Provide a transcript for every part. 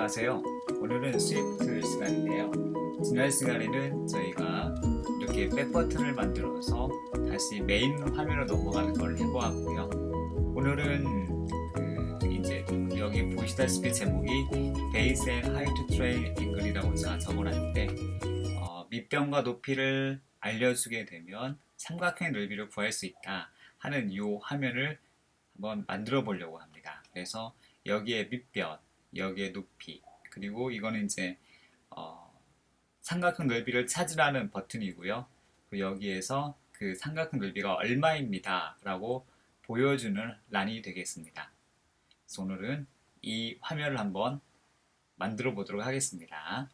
안녕하세요. 오늘은 스위프트 시간인데요. 지난 시간에는 저희가 이렇게 백 버튼을 만들어서 다시 메인 화면으로 넘어가는 걸 해보았고요. 오늘은 그 이제 여기 보시다시피 제목이 베이스 앤 하이트 트레일 앵글이라고 제가 적어놨는데 어, 밑변과 높이를 알려주게 되면 삼각형 넓이를 구할 수 있다 하는 이 화면을 한번 만들어 보려고 합니다. 그래서 여기에 밑변, 여기에 높이, 그리고 이거는 이제 어, 삼각형 넓이를 찾으라는 버튼이고요. 그리고 여기에서 그 삼각형 넓이가 얼마입니다. 라고 보여주는 란이 되겠습니다. 그래서 오늘은 이 화면을 한번 만들어 보도록 하겠습니다.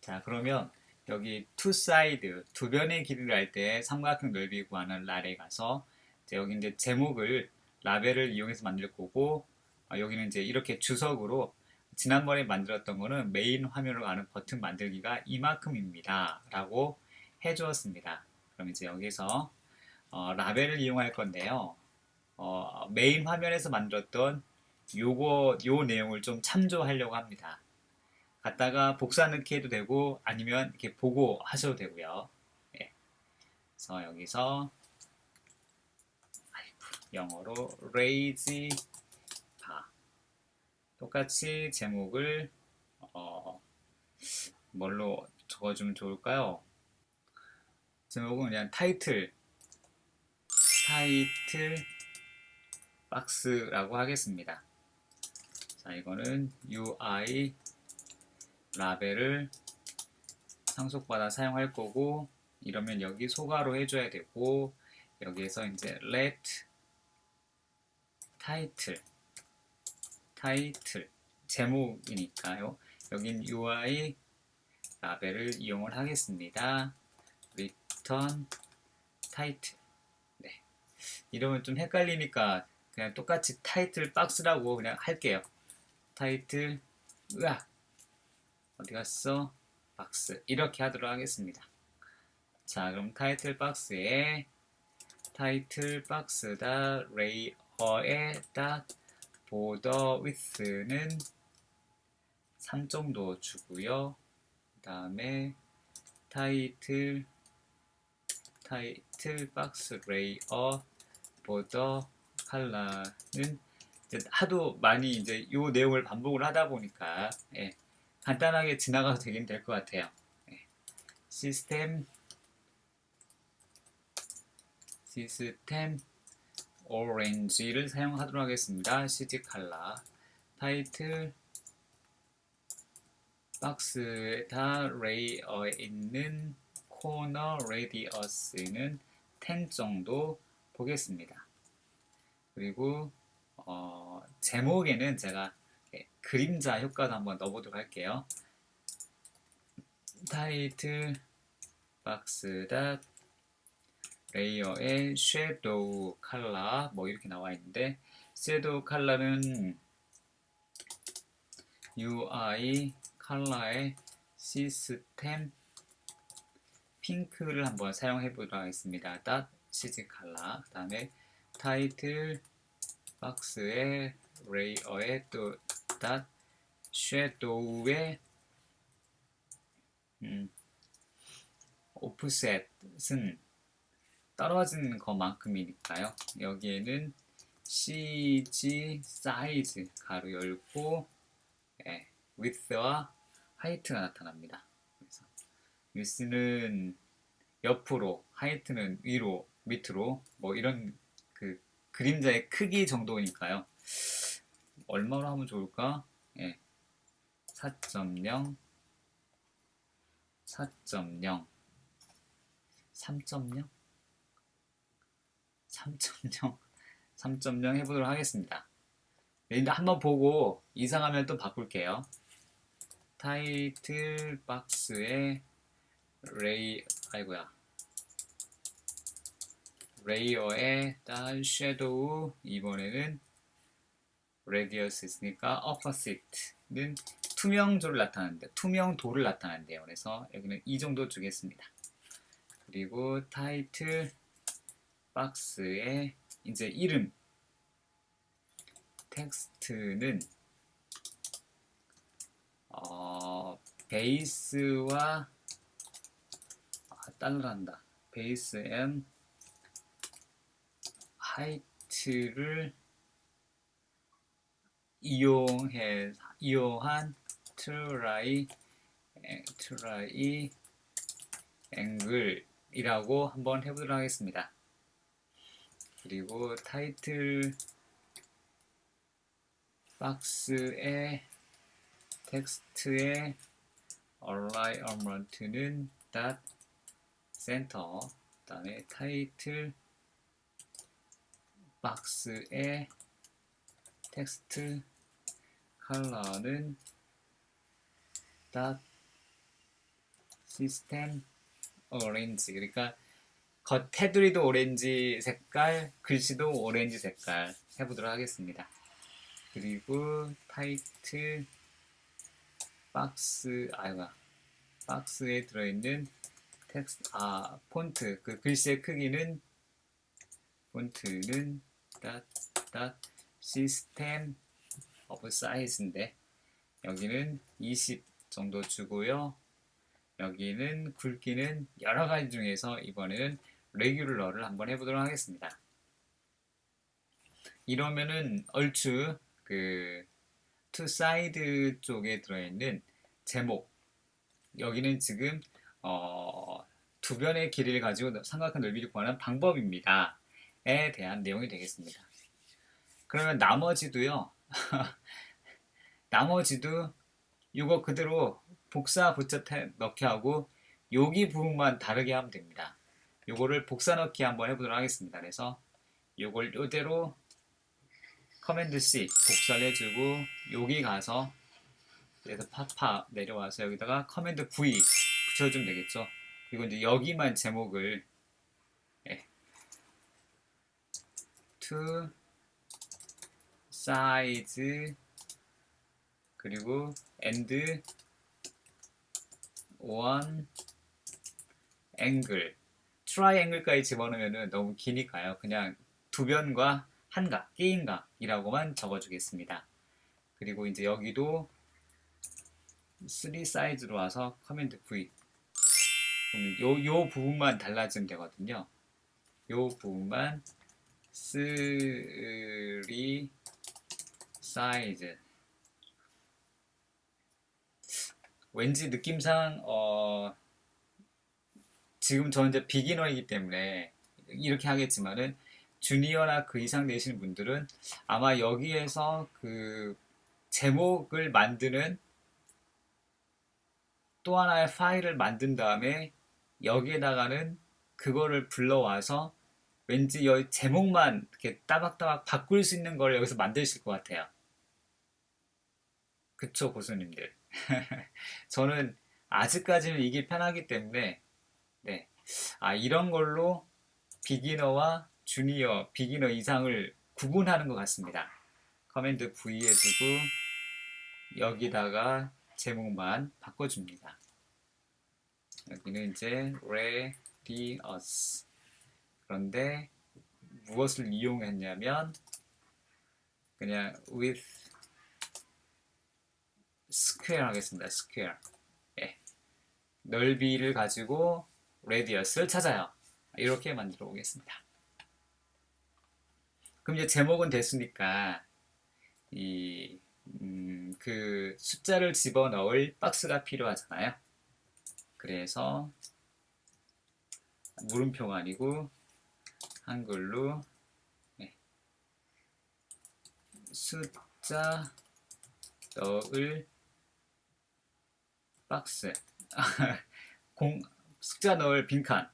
자, 그러면 여기 two side, 두 변의 길이를 할 때 삼각형 넓이 구하는 란에 가서 이제 여기 이제 제목을 라벨을 이용해서 만들 거고 아, 여기는 이제 이렇게 주석으로 지난번에 만들었던 거는 메인 화면으로 가는 버튼 만들기가 이만큼입니다. 라고 해주었습니다. 그럼 이제 여기서 어, 라벨을 이용할 건데요. 어, 메인 화면에서 만들었던 요거 요 내용을 좀 참조하려고 합니다. 갖다가 복사 넣기 해도 되고 아니면 이렇게 보고 하셔도 되고요. 예. 그래서 여기서 영어로 raise 똑같이 제목을 어, 뭘로 적어주면 좋을까요? 제목은 그냥 타이틀 타이틀 박스라고 하겠습니다. 자 이거는 UI 라벨을 상속받아 사용할 거고 이러면 여기 소가로 해줘야 되고 여기에서 이제 let 타이틀 타이틀 제목이니까요. 여긴 UI 라벨을 이용을 하겠습니다. return 타이틀 네. 이러면 좀 헷갈리니까 그냥 똑같이 타이틀 박스라고 그냥 할게요. 타이틀 으악 어디 갔어? 박스 이렇게 하도록 하겠습니다. 자 그럼 타이틀 박스에 타이틀 박스다 레이어에다 보더 위스는 3 정도 주고요. 그 다음에 타이틀 타이틀 박스 레이어 보더 컬러는 이제 하도 많이 이제 요 내용을 반복을 하다 보니까 예, 간단하게 지나가도 되긴 될 것 같아요. 예. 시스템 시스템 오렌지를 사용하도록 하겠습니다. CG 칼라 타이틀 박스에다 레이어에 있는 코너 레디어스는 10 정도 보겠습니다. 그리고 어, 제목에는 제가 예, 그림자 효과도 한번 넣어보도록 할게요. 타이틀 박스다 레이어에 섀도우 컬러 뭐 이렇게 나와 있는데 섀도우 컬러는 UI 컬러의 시스템 핑크를 한번 사용해 보도록 하겠습니다. 닷 CG 컬러 그 다음에 타이틀 박스의 레이어에 또닷 섀도우의 음, 오프셋은 떨어진 것만큼이니까요. 여기에는 CG 사이즈 가로 열고 예, width와 하이트가 나타납니다. 그래서 width는 옆으로, 하이트는 위로, 밑으로 뭐 이런 그 그림자의 크기 정도니까요. 얼마로 하면 좋을까? 예, 4.0 4.0 3.0 3.0 3.0 해보도록 하겠습니다. 일단 한번 보고 이상하면 또 바꿀게요. 타이틀 박스에 레이 아이고야 레이어에 딴 섀도우 이번에는 레디어스 있으니까 opposite는 투명조를 나타내는데 투명도를 나타낸대요. 그래서 여기는 이 정도 주겠습니다. 그리고 타이틀 박스에 이제 이름 텍스트는 어, 베이스와 아, 따라한다. 베이스 앤 하이트를 이용해 이용한 트라이 에, 트라이 앵글이라고 한번 해보도록 하겠습니다. 그리고 타이틀 박스에 텍스트의 alignment는 dot center 그다음에 타이틀 박스의 텍스트 컬러는 dot system orange. 그러니까 겉 테두리도 오렌지 색깔 글씨도 오렌지 색깔 해보도록 하겠습니다. 그리고 타이틀 박스 아이가 박스에 들어있는 텍스트 아 폰트 그 글씨의 크기는 폰트는 닷닷 시스템 오브 사이즈인데 여기는 20 정도 주고요. 여기는 굵기는 여러 가지 중에서 이번에는 레귤러를 한번 해보도록 하겠습니다. 이러면은 얼추 그 투사이드 쪽에 들어있는 제목 여기는 지금 어, 두 변의 길이를 가지고 삼각형 넓이를 구하는 방법입니다. 에 대한 내용이 되겠습니다. 그러면 나머지도요. 나머지도 이거 그대로 복사 붙여 넣기 하고 여기 부분만 다르게 하면 됩니다. 요거를 복사 넣기 한번 해보도록 하겠습니다. 그래서 요걸 이대로 커맨드 C 복사를 해주고 여기 가서 그래서 파파 내려와서 여기다가 커맨드 V 붙여주면 되겠죠. 그리고 이제 여기만 제목을 예. to size 그리고 and one angle 트라이앵글까지 집어넣으면 너무 기니까요. 그냥 두 변과 한각, 게임각이라고만 적어주겠습니다. 그리고 이제 여기도 3 사이즈로 와서 커맨드 V 요, 요 부분만 달라지면 되거든요. 요 부분만 3 사이즈 왠지 느낌상 어 지금 저는 이제 비기너이기 때문에 이렇게 하겠지만은 주니어나 그 이상 되시는 분들은 아마 여기에서 그 제목을 만드는 또 하나의 파일을 만든 다음에 여기에다가는 그거를 불러와서 왠지 여기 제목만 이렇게 따박따박 바꿀 수 있는 걸 여기서 만드실 것 같아요. 그쵸, 고수님들. 저는 아직까지는 이게 편하기 때문에 네. 아, 이런 걸로 비기너와 주니어, 비기너 이상을 구분하는 것 같습니다. 커맨드 V 해주고 여기다가 제목만 바꿔줍니다. 여기는 이제 radius 그런데 무엇을 이용했냐면 그냥 with square 하겠습니다. square 예. 넓이를 가지고 radius를 찾아요. 이렇게 만들어 보겠습니다. 그럼 이제 제목은 됐으니까 이, 음, 그 숫자를 집어 넣을 박스가 필요하잖아요. 그래서 물음표가 아니고 한글로 네. 숫자 넣을 박스 공 숫자 넣을 빈칸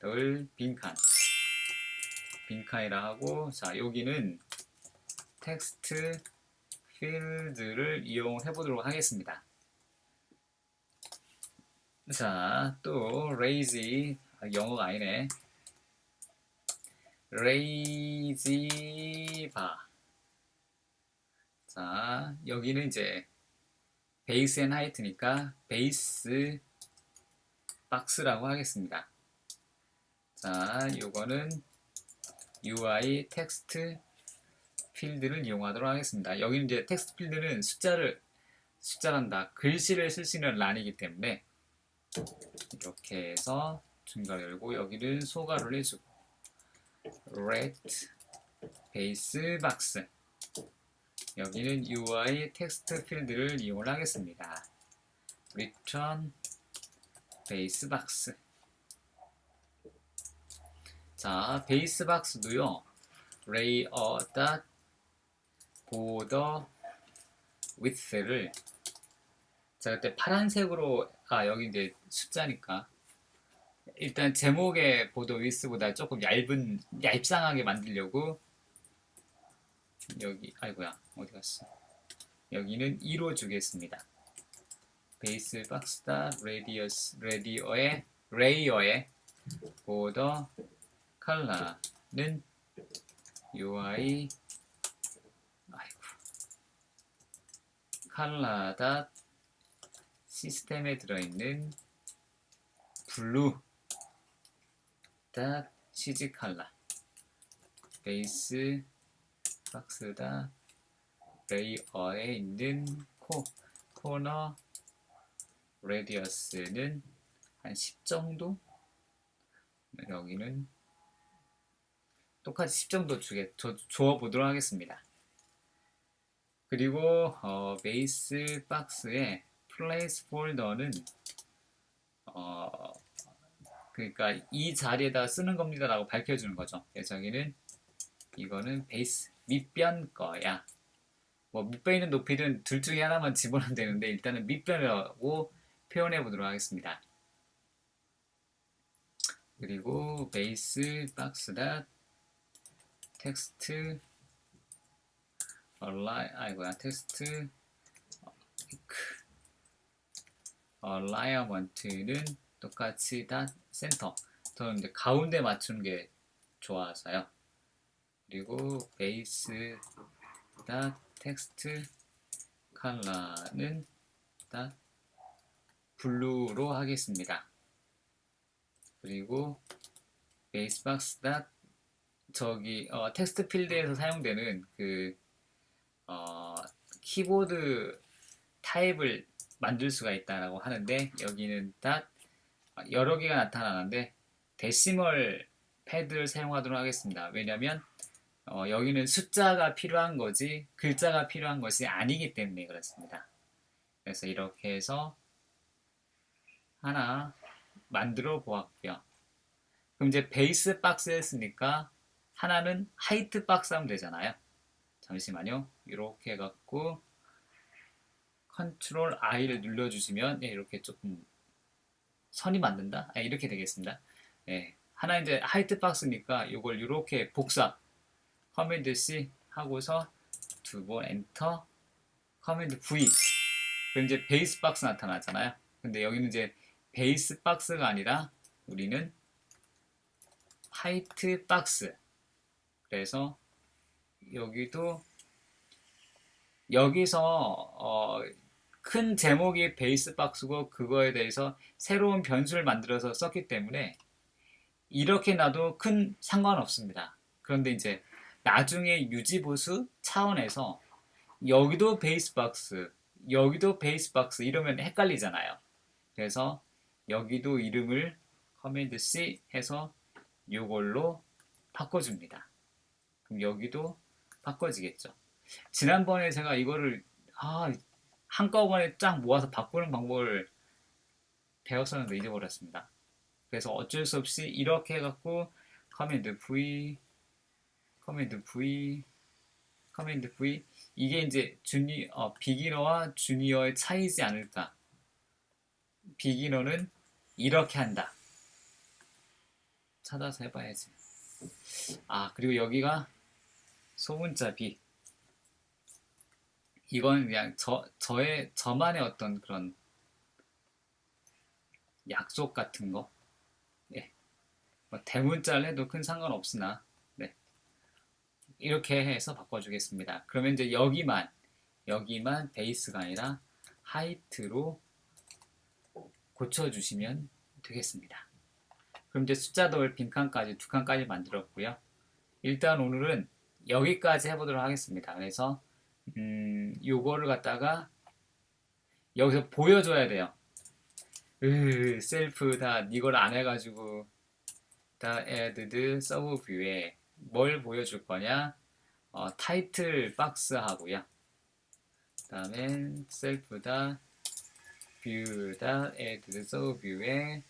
넣을 빈칸 빈칸이라 하고 자 여기는 텍스트 필드를 이용해 보도록 하겠습니다. 자, 또 lazy 아, 영어가 아니네. lazy bar. 자, 여기는 이제 베이스 앤 하이트니까 베이스 박스라고 하겠습니다. 자, 요거는 UI 텍스트 필드를 이용하도록 하겠습니다. 여기는 이제 텍스트 필드는 숫자를 숫자란다. 글씨를 쓸 수 있는 란이기 때문에 이렇게 해서 중괄호 열고 여기는 소괄호를 해주고 ret 베이스 박스 여기는 UI 텍스트 필드를 이용하겠습니다. return 베이스 박스. 자 베이스 박스도요. layer dot border width를 자 그때 파란색으로 아 여기 이제 숫자니까. 일단 제목의 보도 위스보다 조금 얇은 얇상하게 만들려고 여기 아이고야 어디 갔어? 여기는 2로 주겠습니다 베이스 박스다. 레디어스 레디어의 레이어의 보더 컬러는 UI 아이고. 컬러다 시스템에 들어있는 블루 다 치즈 컬러. 베이스 박스다. 레이어에 있는 코 코너 레디어스는 한 10 정도 여기는 똑같이 10 정도 주게 줘, 줘 보도록 하겠습니다. 그리고 어, 베이스 박스에 플레이스 폴더는 어, 그러니까 이 자리에다 쓰는 겁니다라고 밝혀주는 거죠. 여기는 이거는 베이스 밑변 거야. 뭐 밑변 있는 높이든 둘 중에 하나만 집어넣으면 되는데 일단은 밑변이라고 표현해 보도록 하겠습니다. 그리고 베이스 박스다 텍스트 얼라이 아이고야 텍스트 얼라이어먼트는 똑같이 다 센터 저는 이제 가운데 맞추는 게 좋아서요. 그리고 베이스 다 텍스트 컬러는 다 블루로 하겠습니다. 그리고 베이스 박스 다 저기 어, 텍스트 필드에서 사용되는 그 어, 키보드 타입을 만들 수가 있다라고 하는데 여기는 딱 여러 개가 나타나는데 데시멀 패드를 사용하도록 하겠습니다. 왜냐하면 어, 여기는 숫자가 필요한 거지 글자가 필요한 것이 아니기 때문에 그렇습니다. 그래서 이렇게 해서 하나 만들어 보았고요. 그럼 이제 베이스 박스 했으니까 하나는 하이트 박스 하면 되잖아요. 잠시만요. 이렇게 해갖고 컨트롤 I를 눌러주시면 예, 이렇게 조금 선이 맞는다? 예, 이렇게 되겠습니다. 예, 하나 이제 하이트 박스니까 이걸 이렇게 복사 커맨드 C 하고서 두 번 엔터 커맨드 V 그럼 이제 베이스 박스 나타나잖아요. 근데 여기는 이제 베이스 박스가 아니라 우리는 하이트 박스 그래서 여기도 여기서 어, 큰 제목이 베이스 박스고 그거에 대해서 새로운 변수를 만들어서 썼기 때문에 이렇게 놔도 큰 상관없습니다. 그런데 이제 나중에 유지보수 차원에서 여기도 베이스 박스, 여기도 베이스 박스 이러면 헷갈리잖아요. 그래서 여기도 이름을 커맨드 C 해서 이걸로 바꿔줍니다. 그럼 여기도 바꿔지겠죠. 지난번에 제가 이거를 아, 한꺼번에 쫙 모아서 바꾸는 방법을 배웠었는데 잊어버렸습니다. 그래서 어쩔 수 없이 이렇게 해갖고 커맨드 V, 커맨드 V, 커맨드 V 이게 이제 주니 어, 비기너와 주니어의 차이지 않을까? 비기너는 이렇게 한다. 찾아서 해봐야지. 아 그리고 여기가 소문자 B. 이건 그냥 저, 저의, 저만의 어떤 그런 약속 같은 거. 예. 뭐 대문자를 해도 큰 상관 없으나, 네. 이렇게 해서 바꿔주겠습니다. 그러면 이제 여기만, 여기만 베이스가 아니라 하이트로 고쳐주시면 되겠습니다. 그럼 이제 숫자 더블 빈칸까지 두 칸까지 만들었고요. 일단 오늘은 여기까지 해보도록 하겠습니다. 그래서 음, 요거를 갖다가 여기서 보여줘야 돼요. 으, 셀프 다 이걸 안 해가지고 다 add 서브 뷰에 뭘 보여줄 거냐? 어, 타이틀 박스 하고요. 그 다음에 셀프 다 뷰다 add 서브 뷰에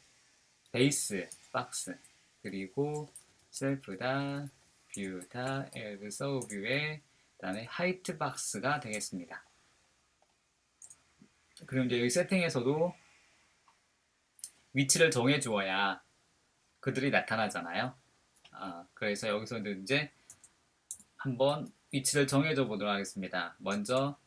베이스 박스 그리고 셀프 다 뷰다 add 서브 뷰에 그다음에 하이트 박스가 되겠습니다. 그리고 이제 여기 세팅에서도 위치를 정해 주어야 그들이 나타나잖아요. 아, 그래서 여기서도 이제 한번 위치를 정해줘 보도록 하겠습니다. 먼저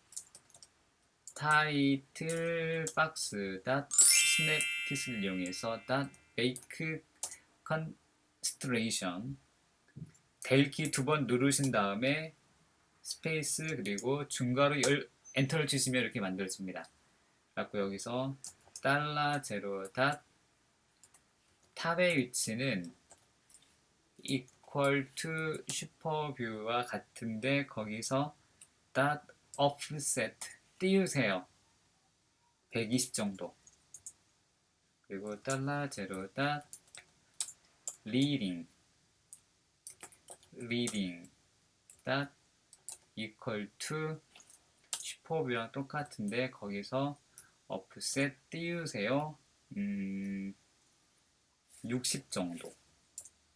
타이틀 박스 닷 스냅킷을 이용해서 닷 make constellation 델키 두 번 누르신 다음에 스페이스 그리고 중괄호 열 엔터를 치시면 이렇게 만들어집니다. 그래고 여기서 달러 제로 닷 탑의 위치는 equal to 슈퍼뷰와 같은데 거기서 dot offset 띄우세요. 120 정도. 그리고 달러 제로 닷 leading leading 닷 equal to 슈퍼뷰랑 똑같은데 거기서 offset 띄우세요. 음, 60 정도.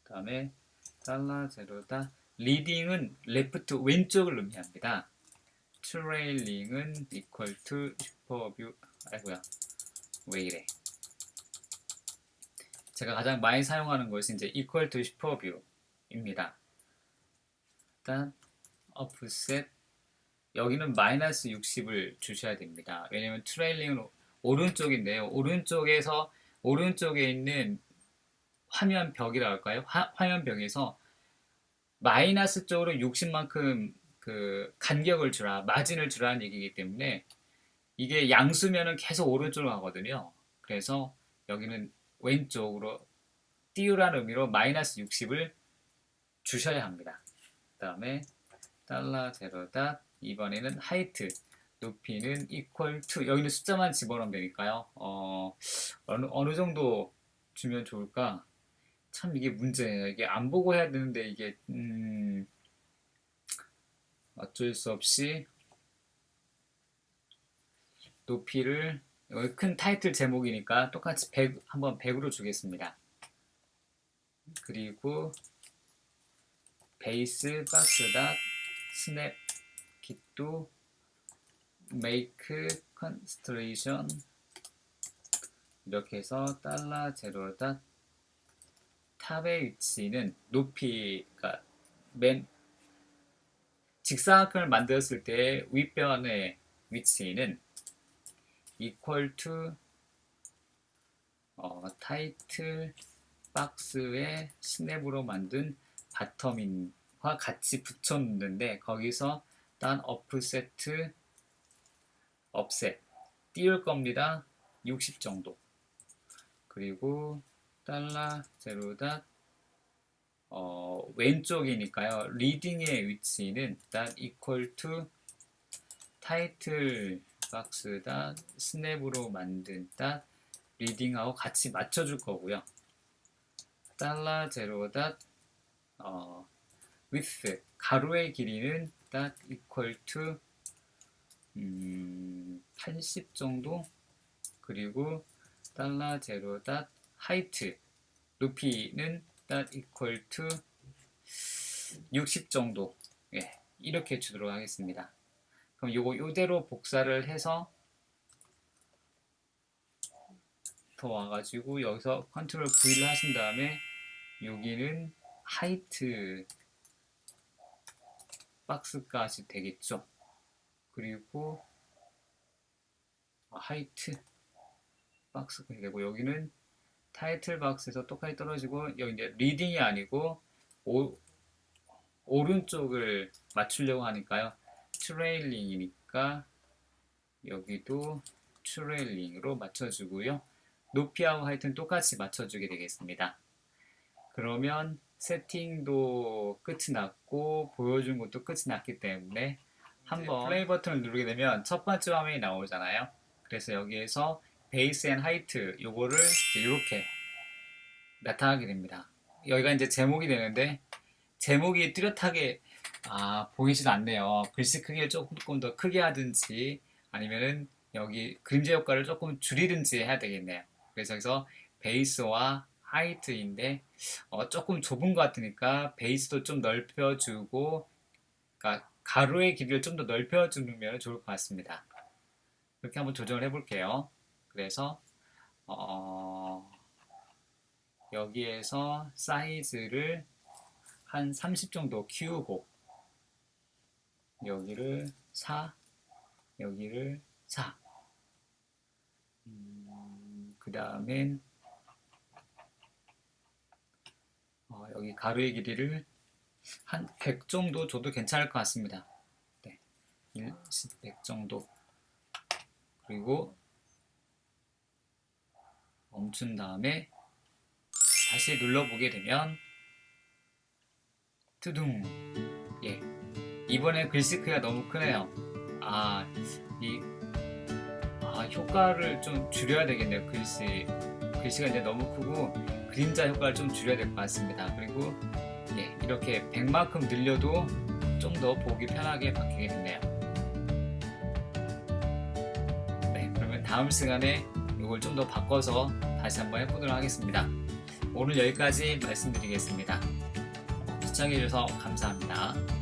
그 다음에 달러 제로다 리딩은 레프트 왼쪽을 의미합니다. 트레일링은 equal to 슈퍼뷰 아이고야 왜 이래 제가 가장 많이 사용하는 것이 이제 equal to 슈퍼뷰입니다. 일단 offset 여기는 마이너스 60을 주셔야 됩니다. 왜냐면 트레일링은 오- 오른쪽인데요. 오른쪽에서 오른쪽에 있는 화면 벽이라 할까요? 화, 화면 벽에서 마이너스 쪽으로 60만큼 그 간격을 주라, 마진을 주라는 얘기이기 때문에 이게 양수면은 계속 오른쪽으로 가거든요. 그래서 여기는 왼쪽으로 띄우라는 의미로 마이너스 60을 주셔야 합니다. 그 다음에 달러 제로다 이번에는 하이트 높이는 equal to 여기는 숫자만 집어넣으면 되니까요. 어, 어느, 어느 정도 주면 좋을까? 참 이게 문제예요. 이게 안 보고 해야 되는데 이게 음, 어쩔 수 없이 높이를 큰 타이틀 제목이니까 똑같이 100 한번 100으로 주겠습니다. 그리고 베이스 박스다 스냅 킷도 make constellation 이렇게 해서 달러 제로다 탑의 위치는 높이가 맨 직사각형을 만들었을 때 윗변의 위치는 equal to 어, 타이틀 박스에 스냅으로 만든 바텀인과 같이 붙였는데 거기서 단 offset offset 띄울 겁니다. 60 정도. 그리고 달러 제로다 어, 왼쪽이니까요. 리딩의 위치는 that equal to 타이틀 박스다 스냅으로 만든 that 리딩하고 같이 맞춰줄 거고요. 달러 제로다 어, width 가로의 길이는 that equal to 음, 80 정도 그리고 달러 제로 닷 하이트 높이는 that equal to 60 정도 예, 이렇게 주도록 하겠습니다. 그럼 요거 요대로 복사를 해서 더 와가지고 여기서 컨트롤 V를 하신 다음에 여기는 하이트 박스까지 되겠죠. 그리고 아, 하이트 박스가 되고 여기는 타이틀 박스에서 똑같이 떨어지고 여기 이제 리딩이 아니고 오, 오른쪽을 맞추려고 하니까요. 트레일링이니까 여기도 트레일링으로 맞춰주고요. 높이하고 하여튼 똑같이 맞춰주게 되겠습니다. 그러면 세팅도 끝이 났고 보여준 것도 끝이 났기 때문에 한번 플레이 버튼을 누르게 되면 첫 번째 화면이 나오잖아요. 그래서 여기에서 베이스 앤 하이트 요거를 이렇게 나타나게 됩니다. 여기가 이제 제목이 되는데 제목이 뚜렷하게 아, 보이진 않네요. 글씨 크기를 조금 더 크게 하든지 아니면은 여기 그림자 효과를 조금 줄이든지 해야 되겠네요. 그래서 여기서 베이스와 하이트인데 어, 조금 좁은 것 같으니까 베이스도 좀 넓혀주고 그러니까 가로의 길이를 좀 더 넓혀주면 좋을 것 같습니다. 그렇게 한번 조정을 해볼게요. 그래서 어, 여기에서 사이즈를 한 30 정도 키우고 여기를 4 여기를 4 음, 그 다음엔 어, 여기 가로의 길이를 한 100 정도 줘도 괜찮을 것 같습니다. 네, 1, 10, 100 정도 그리고 멈춘 다음에 다시 눌러보게 되면 투둥. 예. 이번에 글씨 크기가 너무 크네요. 아이 아, 효과를 좀 줄여야 되겠네요. 글씨 글씨가 이제 너무 크고 그림자 효과를 좀 줄여야 될 것 같습니다. 그리고 예 이렇게 100만큼 늘려도 좀 더 보기 편하게 바뀌게 됐네요. 네 그러면 다음 시간에 이걸 좀더 바꿔서 다시 한번 해보도록 하겠습니다 오늘 여기까지 말씀드리겠습니다 시청해주셔서 감사합니다.